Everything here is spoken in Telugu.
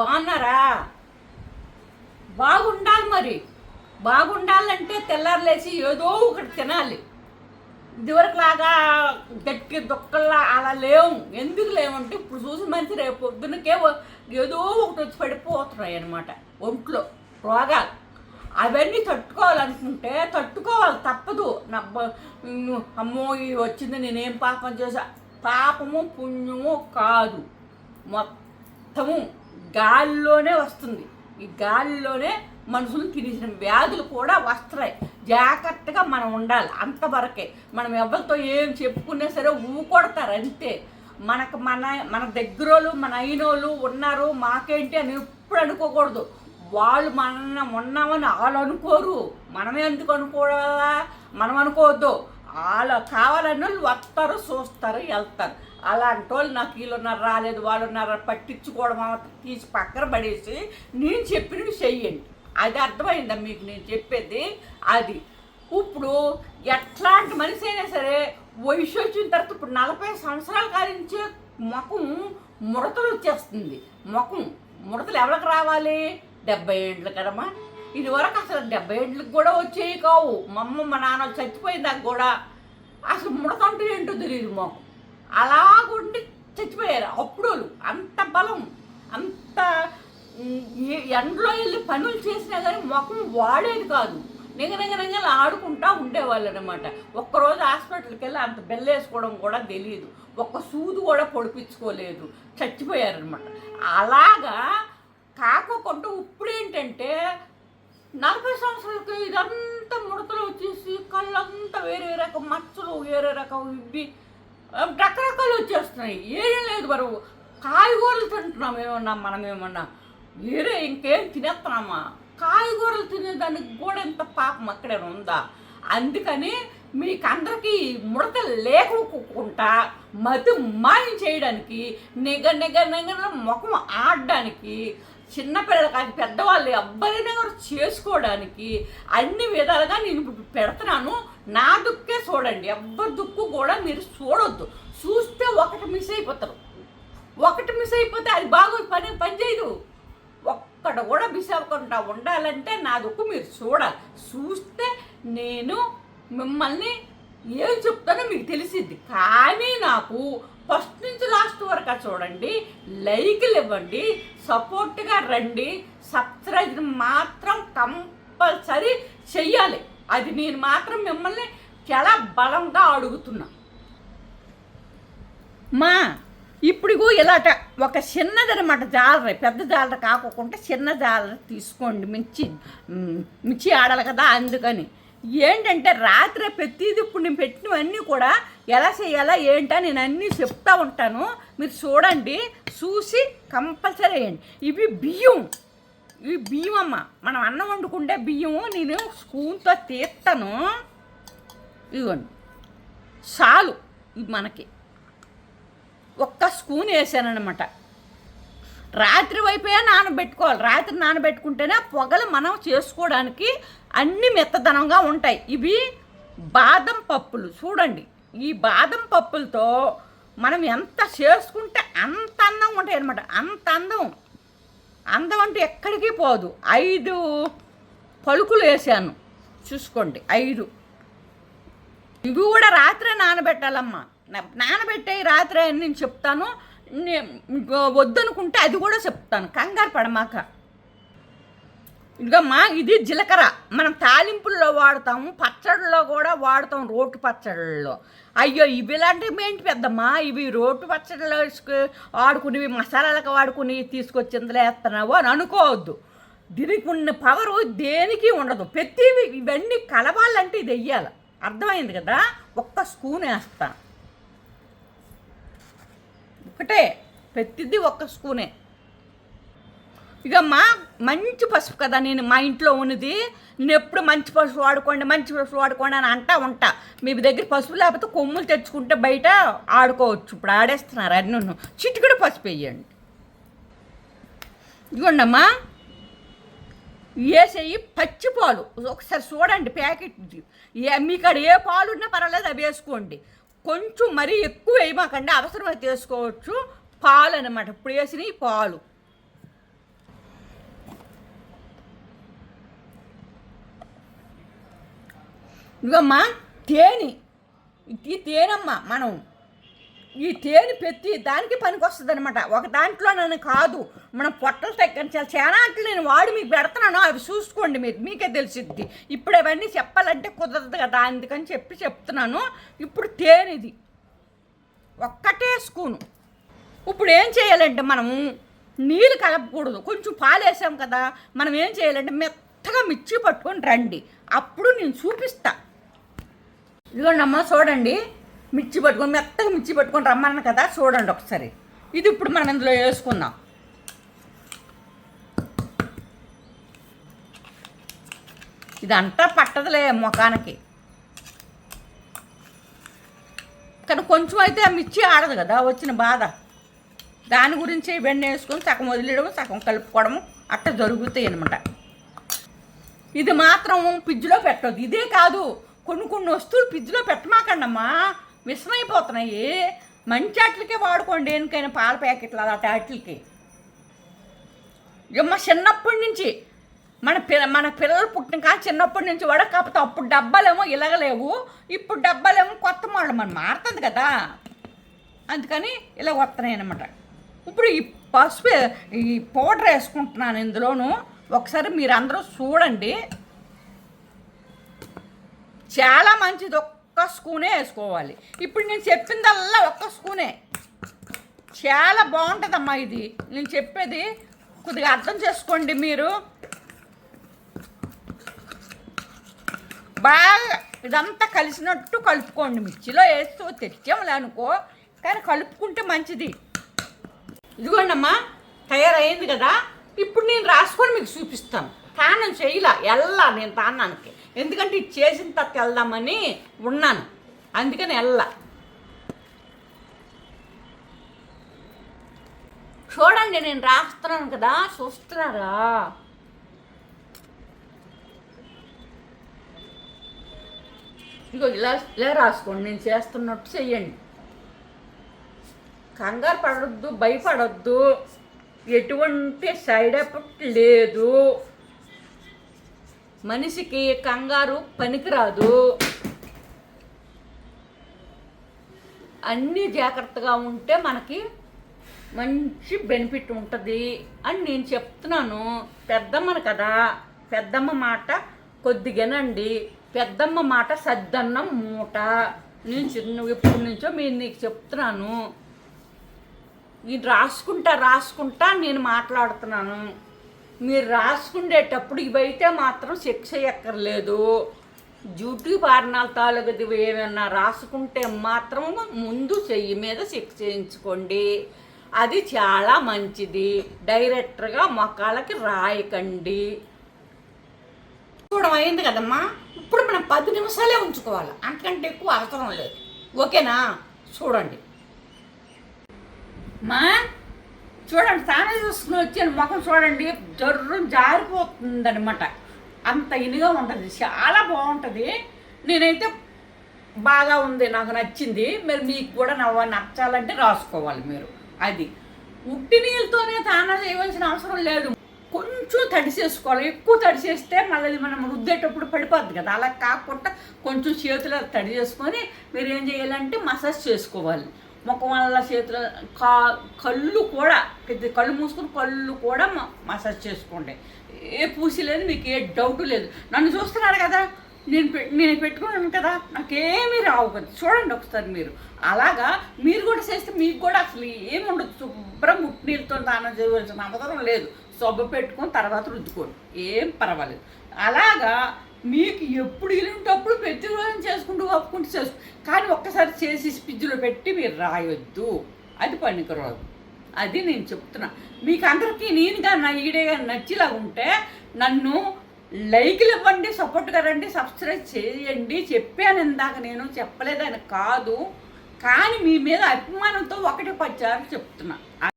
బాగున్నారా? బాగుండాలి మరి. బాగుండాలంటే తెల్లారులేసి ఏదో ఒకటి తినాలి. ఇదివరకు లాగా గట్టి దుక్కల్లా అలా లేవు. ఎందుకు లేవంటే ఇప్పుడు చూసి మంచి రేపు పొద్దునకే ఏదో ఒకటి వచ్చి పడిపోతున్నాయి అనమాట ఒంట్లో రోగాలు. అవన్నీ తట్టుకోవాలనుకుంటే తట్టుకోవాలి తప్పదు. నా అమ్మో ఇది వచ్చింది నేనేం పాపం చేసా పాపము పుణ్యము కాదు. మొత్తము. గాలిలోనే వస్తుంది. ఈ గాలిలోనే మనుషులు తినేసిన వ్యాధులు కూడా వస్తాయి జాగ్రత్తగా మనం ఉండాలి అంతవరకే. మనం ఎవరితో ఏం చెప్పుకున్నా సరే ఊకొడతారు అంతే. మనకు మన మన దగ్గరోళ్ళు మన అయినోళ్ళు ఉన్నారు మాకేంటి అని ఎప్పుడు అనుకోకూడదు. వాళ్ళు మన ఉన్నామని వాళ్ళు అనుకోరు. మనమే ఎందుకు అనుకోవాలా? మనం అనుకోవద్దు. వాళ్ళు కావాలని వాళ్ళు వస్తారు చూస్తారు వెళ్తారు. అలాంటి వాళ్ళు నాకు వీళ్ళున్నారు రాలేదు వాళ్ళున్నారు పట్టించుకోవడం తీసి పక్కన పడేసి నేను చెప్పినవి చెయ్యండి. అది అర్థమైందా మీకు? నేను చెప్పేది అది. ఇప్పుడు ఎట్లాంటి మనిషి అయినా సరే వయసు వచ్చిన తర్వాత ఇప్పుడు నలభై సంవత్సరాల కాలించే ముఖం ముడతలు వచ్చేస్తుంది. ముఖం ముడతలు ఎవరికి రావాలి? డెబ్బై ఏండ్లు కదమ్మా ఇదివరకు అసలు డెబ్బై ఏళ్ళకి కూడా వచ్చేవి కావు. మా అమ్మ మా నాన్న చచ్చిపోయిందాక కూడా అసలు ముడతంటే ఏంటో తెలియదు మాకు. అలా ఉండి చచ్చిపోయారు అప్పుడు వాళ్ళు. అంత బలం అంత ఎండలో వెళ్ళి పనులు చేసినా కానీ మొఖం వాడేది కాదు. నిగనిగనిగలు ఆడుకుంటా ఉండేవాళ్ళు అనమాట ఒక్కరోజు హాస్పిటల్కి వెళ్ళి అంత బెల్లేసుకోవడం కూడా తెలియదు ఒక్క సూదు కూడా పొడిపించుకోలేదు. చచ్చిపోయారనమాట అలాగా కాకోకుండా ఇప్పుడు ఏంటంటే నలభై సంవత్సరాలకి ఇదంతా ముడతలు వచ్చేసి కళ్ళంతా వేరే రకం మచ్చలు వేరే రకం ఇవి. రకరకాలు వచ్చేస్తున్నాయి. ఏం లేదు బరువు. కాయగూరలు తింటున్నాం ఏమన్నా మనం ఏమన్నా. వేరే ఇంకేం తినేస్తున్నామా? కాయగూరలు తినేదానికి కూడా ఇంత పాపం అక్కడే ఉందా? అందుకని మీకు అందరికీ ముడత లేకుండా మతి మాయం చేయడానికి నిగ నిగ నిగ ముఖం ఆడడానికి చిన్నపిల్లలు కానీ పెద్దవాళ్ళు ఎవ్వరైనా కూడా చేసుకోవడానికి అన్ని విధాలుగా నేను ఇప్పుడు పెడుతున్నాను. నా దుక్కే చూడండి ఎవ్వరి దుక్కు కూడా మీరు చూడొద్దు. చూస్తే ఒకటి మిస్ అయిపోతారు. ఒకటి మిస్ అయిపోతే అది బాగుంది పని పని చేయదు. ఒక్కడ కూడా మిస్ అవ్వకుండా ఉండాలంటే నా దుక్కు మీరు చూడాలి. చూస్తే నేను మిమ్మల్ని ఏం చెప్తానో మీకు తెలిసిద్ది. కానీ నాకు ఫస్ట్ నుంచి లాస్ట్ వరకు చూడండి. లైక్లు ఇవ్వండి. సపోర్ట్గా రండి. సబ్స్క్రైబ్ మాత్రం కంపల్సరీ చెయ్యాలి. అది నేను మాత్రం మిమ్మల్ని చాలా బలంగా అడుగుతున్నా. మా ఇప్పుడు ఇలాట ఒక చిన్నదనమాట జాలర పెద్ద జాలర కాకుండా చిన్న జాలర తీసుకోండి. మించి మించి ఆడాలి కదా అందుకని. ఏంటంటే రాత్రి ప్రతిదీ ఇప్పుడు నేను పెట్టినవన్నీ కూడా ఎలా చేయాలా ఏంటా నేను అన్నీ చెప్తా ఉంటాను. మీరు చూడండి చూసి కంపల్సరీ వేయండి. ఇవి బియ్యం. ఇవి బియ్యం అమ్మ. మనం అన్నం వండుకుంటే బియ్యం నేను స్పూన్తో తీస్తాను ఇదిగోండి. చాలు. ఇది మనకి. ఒక్క స్పూన్ వేసానమాట రాత్రి వైపే నానబెట్టుకోవాలి. రాత్రి నానబెట్టుకుంటేనే పొగలు మనం చేసుకోవడానికి అన్ని మెత్తదనంగా ఉంటాయి. ఇవి బాదం పప్పులు. చూడండి ఈ బాదం పప్పులతో మనం ఎంత చేసుకుంటే అంత అందం ఉంటాయి అనమాట అంత అందం. అందం అంటే ఎక్కడికి పోదు. ఐదు పలుకులు వేసాను. చూసుకోండి ఐదు. ఇవి కూడా రాత్రే నానబెట్టాలమ్మా. నానబెట్టే రాత్రే నేను చెప్తాను. వద్దనుకుంటే అది కూడా చెప్తాను. కంగారు పడమాక. ఇదిగమ్మా ఇది జీలకర్ర. మనం తాలింపుల్లో వాడతాము పచ్చళ్ళలో కూడా వాడతాం రోటు పచ్చళ్ళలో. అయ్యో ఇవి ఇలాంటివి ఏంటి పెద్దమ్మా? ఇవి రోటు పచ్చడిలో వాడుకునేవి మసాలాలకు వాడుకుని తీసుకొచ్చి ఇందులో వేస్తున్నావు అని అనుకోవద్దు. దీనికి ఉన్న పవరు దేనికి ఉండదు. ప్రతివి ఇవన్నీ కలవాలంటే ఇది వెయ్యాలి అర్థమైంది కదా? ఒక్క స్పూన్ వేస్తాను ఒకటే ప్రతిదీ ఒక్క స్పూనే. ఇక మా మంచి పసుపు కదా నేను మా ఇంట్లో ఉన్నది. నేను ఎప్పుడు మంచి పసుపు వాడుకోండి మంచి పసుపు వాడుకోండి అని అంటా ఉంటా. మీ దగ్గర పసుపు లేకపోతే కొమ్ములు తెచ్చుకుంటే బయట ఆడుకోవచ్చు. ఇప్పుడు ఆడేస్తున్నారు అన్నీ చిటికడ పసుపు వేయండి. ఇదిగోండమ్మా. వేసేయి పచ్చి పాలు. ఒకసారి చూడండి ప్యాకెట్ మీకాడ ఏ పాలు ఉన్నా పర్వాలేదు అవి వేసుకోండి. కొంచెం మరీ ఎక్కువ వేయమాకండి అవసరమైతే వేసుకోవచ్చు. పాలు అనమాట ఇప్పుడు వేసినవి పాలు. ఇవమ్మా తేనె. ఈ తేనమ్మా మనం. ఈ తేనె పెట్టి దానికి పనికొస్తుంది అనమాట ఒక దాంట్లో నన్ను కాదు మనం పొట్టలు తగ్గించాలి. చాలా అట్లు నేను వాడి మీకు పెడుతున్నాను. అవి చూసుకోండి మీరు. మీకే తెలిసిద్ది. ఇప్పుడు అవన్నీ చెప్పాలంటే కుదరదు కదా అందుకని చెప్పి చెప్తున్నాను. ఇప్పుడు తేనెది ఒక్కటే స్పూను. ఇప్పుడు ఏం చేయాలంటే మనము నీళ్ళు కలపకూడదు. కొంచెం పాలు వేసాం కదా మనం ఏం చేయాలంటే మెత్తగా మిర్చి పట్టుకొని రండి. అప్పుడు నేను చూపిస్తాను ఇదిగోండి అమ్మ చూడండి. మిర్చి పట్టుకొని మెత్తగా మిర్చి పట్టుకొని రమ్మన్నాను కదా చూడండి ఒకసారి. ఇది ఇప్పుడు మనం ఇందులో వేసుకుందాం. ఇదంతా పట్టదులే ముఖానికి. కానీ కొంచెం అయితే ఆ మిర్చి ఆడదు కదా వచ్చిన బాధ. దాని గురించి వెన్న వేసుకొని సగం వదిలేయడం సగం కలుపుకోవడము అట్ట జరుగుతాయి అనమాట ఇది మాత్రం ఫ్రిడ్జ్లో పెట్టదు ఇదే కాదు కొన్ని కొన్ని వస్తువులు ఫ్రిడ్జ్లో పెట్టమాకండమ్మా. విషమైపోతున్నాయి మంచి వాటికే వాడుకోండి దేనికైనా పాల ప్యాకెట్లు అలాంటి వాటికి ఇమ్మ చిన్నప్పటి నుంచి మన పిల్ల మన పిల్లలు పుట్టిన కానీ చిన్నప్పటి నుంచి కూడా కాకపోతే అప్పుడు డబ్బాలేమో ఇలాగలేవు. ఇప్పుడు డబ్బాలేమో కొత్త మోడల్ మనం మారుతుంది కదా. అందుకని ఇలా వస్తున్నాయి అనమాట ఇప్పుడు ఈ పసుపు ఈ పౌడర్ వేసుకుంటున్నాను ఇందులోను. ఒకసారి మీరందరూ చూడండి. చాలా మంచిది. ఒక్క స్పూనే వేసుకోవాలి. ఇప్పుడు నేను చెప్పిందల్లా ఒక్క స్పూనే. చాలా బాగుంటుందమ్మా ఇది. నేను చెప్పేది కొద్దిగా అర్థం చేసుకోండి మీరు. బాగా ఇదంతా కలిసినట్టు కలుపుకోండి. మిర్చిలో వేస్తూ తెచ్చాములే అనుకో. కానీ కలుపుకుంటే మంచిది. ఇదిగోండమ్మా తయారైంది కదా. ఇప్పుడు నేను రాసుకొని మీకు చూపిస్తాను. తానం చేయలే ఎల్లా నేను తానానికి. ఎందుకంటే ఇది చేసిన తర్వాత వెళ్దామని ఉన్నాను. అందుకని వెళ్ళ. చూడండి నేను రాస్తున్నాను కదా చూస్తున్నారా? ఇదిగో ఇలా ఇలా రాసుకోండి నేను చేస్తున్నట్టు చెయ్యండి. కంగారు పడొద్దు భయపడొద్దు. ఎటువంటి సైడ్ ఎఫెక్ట్ లేదు. మనిషికి కంగారు పనికిరాదు. అన్నీ జాగ్రత్తగా ఉంటే మనకి మంచి బెనిఫిట్ ఉంటుంది అని నేను చెప్తున్నాను. పెద్దమ్మను కదా పెద్దమ్మ మాట కొద్దిగానండి పెద్దమ్మ మాట సద్దన్నం మూట. నేను చిన్న ఎప్పటి నుంచో మీరు నీకు చెప్తున్నాను. ఇది రాసుకుంటా రాసుకుంటా నేను మాట్లాడుతున్నాను. మీరు రాసుకునేటప్పుడు ఇవైతే మాత్రం శిక్ష ఎక్కర్లేదు. డ్యూటీ పారణాల తాలూకుది ఏమైనా రాసుకుంటే మాత్రం ముందు చెయ్యి మీద శిక్ష చేయించుకోండి అది చాలా మంచిది. డైరెక్టర్గా మొక్కలకి రాయకండి. చూడడం అయింది కదమ్మా. ఇప్పుడు మనం పది నిమిషాలే ఉంచుకోవాలి. అంతకంటే ఎక్కువ అవసరం లేదు. ఓకేనా? చూడండి. మా చూడండి తానే చూసుకుని వచ్చాను ముఖం చూడండి జర్రు జారిపోతుందనమాట అంత ఇనిగా ఉంటుంది చాలా బాగుంటుంది. నేనైతే బాగా ఉంది నాకు నచ్చింది. మరి మీకు కూడా నవ్వ నచ్చాలంటే రాసుకోవాలి మీరు. అది. ఉట్టి నీళ్ళతోనే స్నానం చేయవలసిన అవసరం లేదు. కొంచెం తడిసేసుకోవాలి. ఎక్కువ తడిసేస్తే మళ్ళీ మనం రుద్దేటప్పుడు పడిపోద్ది కదా. అలా కాకుండా కొంచెం చేతులు తడి చేసుకొని మీరు ఏం చేయాలంటే మసాజ్ చేసుకోవాలి. ముఖం వల్ల చేతులు కా కళ్ళు కూడా పెద్ద కళ్ళు మూసుకుని కళ్ళు కూడా మసాజ్ చేసుకోండి. ఏ పూసి లేదు మీకు ఏ డౌట్ లేదు. నన్ను చూస్తున్నారు కదా నేను పె- నేను పెట్టుకున్నాను కదా నాకేమీ రావు కదా. చూడండి ఒకసారి మీరు. అలాగా మీరు కూడా చేస్తే మీకు కూడా అసలు ఏమి ఉండదు. శుభ్రం ముట్టి నీళ్ళతో దానం చేయవలసిన అవసరం లేదు. సబ్బు పెట్టుకొని తర్వాత రుద్దుకోండి. ఏం పర్వాలేదు. అలాగా మీకు ఎప్పుడు వెళ్ళినప్పుడు ప్రతిరోజు చేసుకుంటూ ఒప్పుకుంటూ చేసు కానీ ఒక్కసారి చేసి ఫ్రిడ్జ్లో పెట్టి మీరు రాయొద్దు. అది పనికిరాదు అది నేను చెప్తున్నా. మీకు అందరికీ నేను కానీ నా ఈడే కానీ ఉంటే నన్ను లైక్లు ఇవ్వండి సపోర్ట్గా రండి సబ్స్క్రైబ్ చేయండి. చెప్పాను ఇందాక నేను చెప్పలేదని కాదు. కానీ మీ మీద అభిమానంతో ఒకటి పచ్చారు చెప్తున్నా.